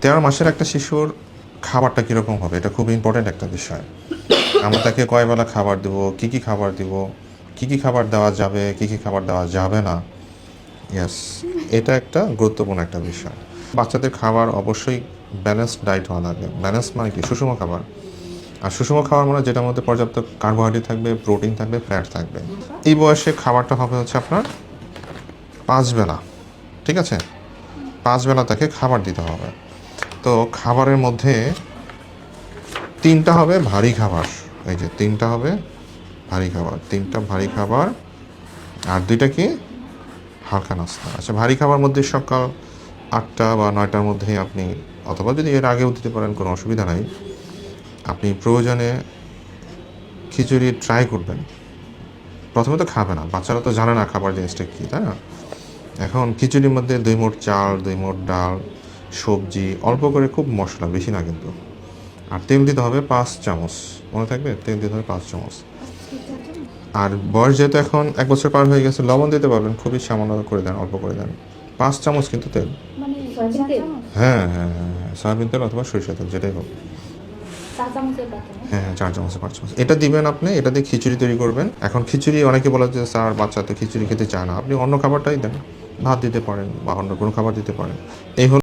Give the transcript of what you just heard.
তেরো মাসের একটা শিশুর খাবারটা কীরকম হবে? এটা খুব ইম্পর্টেন্ট একটা বিষয়। আমরা তাকে কয়বেলা খাবার দেব? কি কি খাবার দিব? কি কি খাবার দেওয়া যাবে? কি কি খাবার দেওয়া যাবে না? ইয়েস এটা একটা গুরুত্বপূর্ণ একটা বিষয়। বাচ্চাদের খাবার অবশ্যই ব্যালেন্স ডায়েট হওয়া লাগে। ব্যালেন্স মানে কি? সুষম খাবার। আর সুষম খাবার মানে যেটার মধ্যে পর্যাপ্ত কার্বোহাইড্রেট থাকবে প্রোটিন থাকবে ফ্যাট থাকবে। এই বয়সে খাবারটা হবে হচ্ছে আপনার পাঁচ বেলা ঠিক আছে? পাঁচ বেলা তাকে খাবার দিতে হবে। তো খাবারের মধ্যে তিনটা হবে ভারী খাবার। এই যে তিনটা হবে ভারী খাবার, তিনটা ভারী খাবার আর দুইটা কি? হালকা নাস্তা। আচ্ছা ভারী খাবার মধ্যে সকাল আটটা বা নয়টার মধ্যে আপনি অথবা যদি এর আগেও দিতে পারেন, কোনো অসুবিধা নাই। আপনি প্রয়োজনে খিচুড়ি ট্রাই করবেন। প্রথমে তো খাবে না, বাচ্চারা তো জানে না খাবার জিনিসটা কী, তাই না? এখন খিচুড়ির মধ্যে দুই মোট চাল, দুই মোট ডাল সবজি অল্প করে খুব মশলা বেশি না কিন্তু। আর তেল দিতে হবে পাঁচ চামচ। মনে থাকবে? তেল দিতে হবে পাঁচ চামচ। আর বয়স যেহেতু এখন এক বছর পার হয়ে গেছে লবণ দিতে পারবেন খুবই সামান্য করে দেন অল্প করে দেন। পাঁচ চামচ কিন্তু তেল। মানে হ্যাঁ হ্যাঁ হ্যাঁ হ্যাঁ সয়াবিন তেল অথবা সরিষা তেল যেটাই হোক। হ্যাঁ হ্যাঁ চার চামচ পাঁচ চামচ। এটা দিবেন আপনি এটা দিয়ে খিচুড়ি তৈরি করবেন। এখন খিচুড়ি অনেকে বলে যে স্যার বাচ্চা তো খিচুড়ি খেতে চায় না। আপনি অন্য খাবারটাই দেন। ভাত দিতে পারেন বা অন্য কোনো খাবার দিতে পারেন। এই হলো